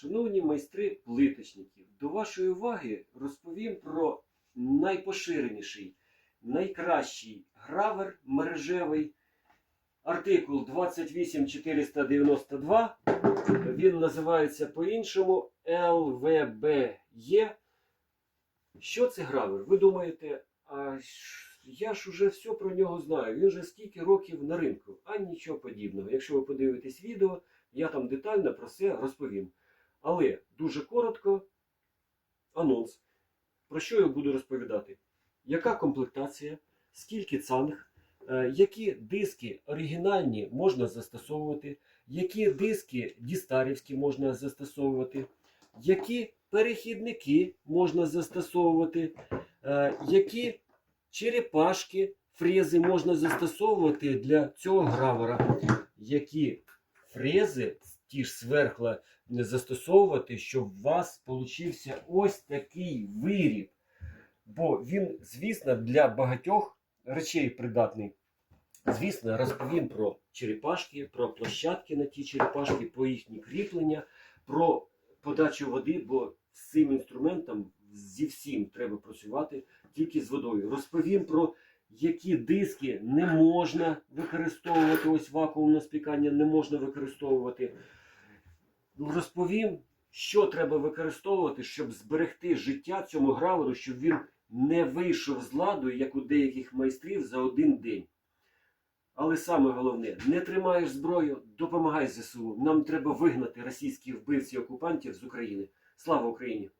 Шановні майстри плиточників, до вашої уваги розповім про найпоширеніший, найкращий гравер мережевий артикул 28492. Він називається по-іншому LVBE. Що це гравер? Ви думаєте, а я ж уже все про нього знаю. Він же скільки років на ринку, а нічого подібного. Якщо ви подивитесь відео, я там детально про це розповім. Але дуже коротко анонс. Про що я буду розповідати? Яка комплектація, скільки цанг, е, які диски оригінальні можна застосовувати, які диски дістарівські можна застосовувати, які перехідники можна застосовувати, е, які черепашки, фрези можна застосовувати для цього гравера, які фрези, ті ж сверхла, застосовувати, щоб у вас получився ось такий виріб. Бо він, звісно, для багатьох речей придатний. Звісно, розповім про черепашки, про площадки на ті черепашки, про їхні кріплення, про подачу води, бо з цим інструментом зі всім треба працювати тільки з водою. Розповім про які диски не можна використовувати, ось вакуумне спікання не можна використовувати. Ну, Розповім, що треба використовувати, щоб зберегти життя цьому граверу, щоб він не вийшов з ладу, як у деяких майстрів, за один день. Але саме головне, не тримаєш зброю, допомагай ЗСУ. Нам треба вигнати російських вбивців і окупантів з України. Слава Україні!